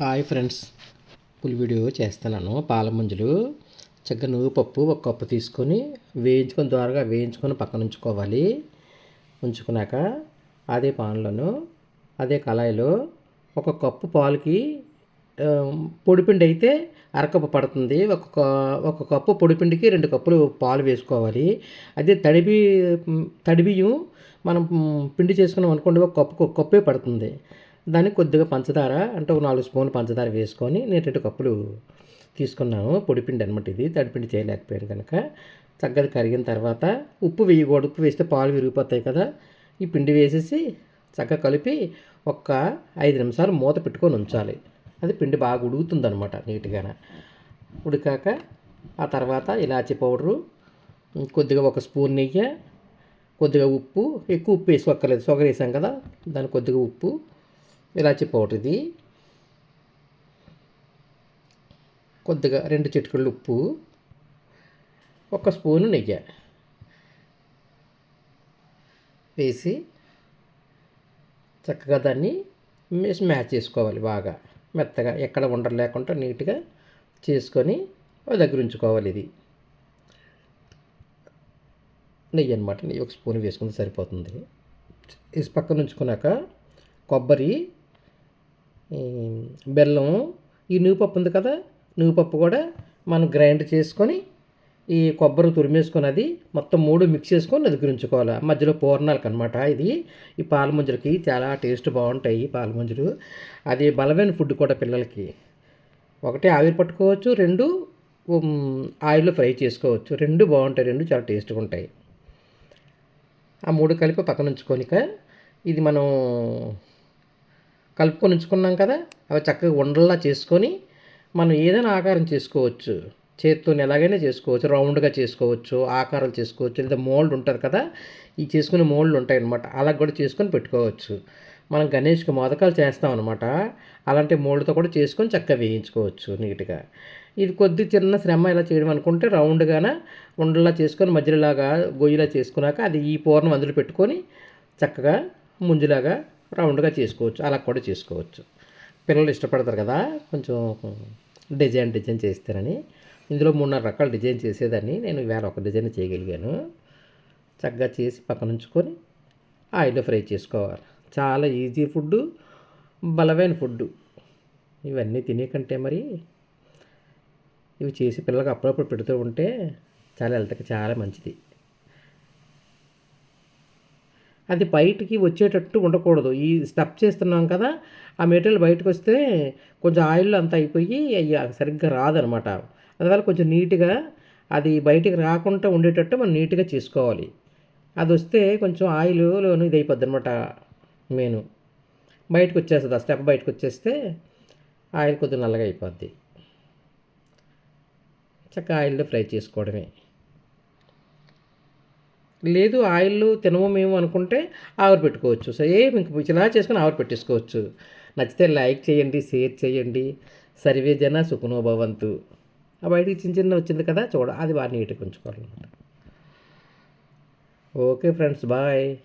Hi friends. Full video చేస్తున్నాను. పాల ముంజలు చక్కగా నువ్వు పప్పు ఒక కప్పు తీసుకొని వేయించుకొని ద్వారగా వేయించుకొని పక్కన ఉంచుకోవాలి. ఉంచుకున్నాక అదే పాన్లోను అదే కళాయిలో ఒక కప్పు పాలకి పొడిపిండి అయితే అరకప్పు పడుతుంది. ఒక ఒక కప్పు పొడిపిండికి రెండు కప్పులు పాలు వేసుకోవాలి. అదే తడిబి తడిబియ్యం మనం పిండి చేసుకున్నాం అనుకోండి ఒక కప్పు ఒక కప్పే పడుతుంది. దాన్ని కొద్దిగా పంచదార అంటే ఒక నాలుగు స్పూన్లు పంచదార వేసుకొని నేను రెండు కప్పులు తీసుకున్నాను. పొడిపిండి అనమాట ఇది. తడిపిండి చేయలేకపోయాను కనుక. చక్కగా కరిగిన తర్వాత ఉప్పు వేయకూడదు. ఉప్పు వేస్తే పాలు విరిగిపోతాయి కదా. ఈ పిండి వేసేసి చక్కగా కలిపి ఒక్క ఐదు నిమిషాలు మూత పెట్టుకొని ఉంచాలి. అది పిండి బాగా ఉడుకుతుంది అనమాట నీట్గా ఉడికాక ఆ తర్వాత ఇలాచి పౌడరు కొద్దిగా ఒక స్పూన్ నెయ్యి కొద్దిగా ఉప్పు. ఎక్కువ ఉప్పు వేసుకోక్కర్లేదు. షుగర్ వేసాం కదా. దానికి కొద్దిగా ఉప్పు. ఇలా పౌడర్ ఇది కొద్దిగా రెండు చిటికలు ఉప్పు ఒక స్పూను నెయ్యి వేసి చక్కగా దాన్ని మ్యాచ్ చేసుకోవాలి బాగా. మెత్తగా ఎక్కడ ఉండరు లేకుండా నీట్గా చేసుకొని దగ్గర ఉంచుకోవాలి ఇది. నెయ్యి అనమాట నెయ్యి ఒక స్పూన్ వేసుకుంటే సరిపోతుంది. వేసి పక్కన ఉంచుకున్నాక కొబ్బరి బెల్లం ఈ నువ్వుపప్పు ఉంది కదా నువ్వుపప్పు కూడా మనం గ్రైండ్ చేసుకొని ఈ కొబ్బరి తురిమేసుకొని అది మొత్తం మూడు మిక్స్ చేసుకొని దగ్గర మధ్యలో పూర్ణాలకు అనమాట ఇది ఈ పాలముంజలకి చాలా టేస్ట్ బాగుంటాయి పాల అది బలమైన ఫుడ్ కూడా పిల్లలకి. ఒకటి ఆవిరి పట్టుకోవచ్చు రెండు ఆయిల్లో ఫ్రై చేసుకోవచ్చు. రెండు బాగుంటాయి రెండు చాలా టేస్ట్గా ఉంటాయి. ఆ మూడు కలిపి పక్కన ఉంచుకోనిక ఇది మనం కలుపుకొని ఉంచుకున్నాం కదా అవి చక్కగా ఉండల్లా చేసుకొని మనం ఏదైనా ఆకారం చేసుకోవచ్చు. చేతితో ఎలాగైనా చేసుకోవచ్చు రౌండ్గా చేసుకోవచ్చు ఆకారాలు చేసుకోవచ్చు లేదా మోల్డ్ ఉంటుంది కదా ఈ చేసుకునే మోల్డ్లు ఉంటాయి అనమాట అలా కూడా చేసుకొని పెట్టుకోవచ్చు. మనం గణేష్కి మోదకాలు చేస్తాం అనమాట అలాంటి మోల్డ్తో కూడా చేసుకొని చక్కగా వేయించుకోవచ్చు నీట్గా. ఇది కొద్ది చిన్న శ్రమ ఇలా చేయడం అనుకుంటే రౌండ్గాన ఉండలా చేసుకొని మధ్యలోలాగా గొయ్యిలా చేసుకున్నాక అది ఈ పూర్ణం అందులో పెట్టుకొని చక్కగా ముంజులాగా రౌండ్గా చేసుకోవచ్చు అలా కూడా చేసుకోవచ్చు. పిల్లలు ఇష్టపడతారు కదా కొంచెం డిజైన్ డిజైన్ చేస్తారని. ఇందులో మూడున్నర రకాల డిజైన్ చేసేదాన్ని. నేను వేరే ఒక డిజైన్ చేయగలిగాను. చక్కగా చేసి పక్కన ఉంచుకొని ఆయిల్లో ఫ్రై చేసుకోవాలి. చాలా ఈజీ ఫుడ్ బలమైన ఫుడ్ ఇవన్నీ తినే కంటే మరి ఇవి చేసి పిల్లలకు అప్పుడప్పుడు పెడుతూ ఉంటే చాలా హెల్త్కి చాలా మంచిది. అది బయటికి వచ్చేటట్టు ఉండకూడదు. ఈ స్టఫ్ చేస్తున్నాం కదా ఆ మెటీరియల్ బయటకు వస్తే కొంచెం ఆయిల్ అంతా అయిపోయి అయ్యి సరిగ్గా రాదనమాట. అందువల్ల కొంచెం నీట్గా అది బయటికి రాకుండా ఉండేటట్టు మనం నీట్గా చేసుకోవాలి. అది వస్తే కొంచెం ఆయిల్ ఇది అయిపోద్ది అనమాట మెయిన్ బయటకు వచ్చేస్తుంది ఆ స్టెప్ బయటకు వచ్చేస్తే ఆయిల్ కొద్దిగా నల్లగా అయిపోద్ది. చక్కగా ఆయిల్లో ఫ్రై చేసుకోవడమే. లేదు ఆయిల్ తినము మేము అనుకుంటే ఆవిరి పెట్టుకోవచ్చు. సో ఏ మీకు ఇలా చేసుకుని ఆవిరి పెట్టేసుకోవచ్చు. నచ్చితే లైక్ చేయండి షేర్ చేయండి. సర్వే జన సుఖనోభవంతు ఆ బయటికి చిన్న చిన్న వచ్చింది కదా చూడ అది బాగా నీట్గా ఉంచుకోవాలన్నమాట. Okay friends bye.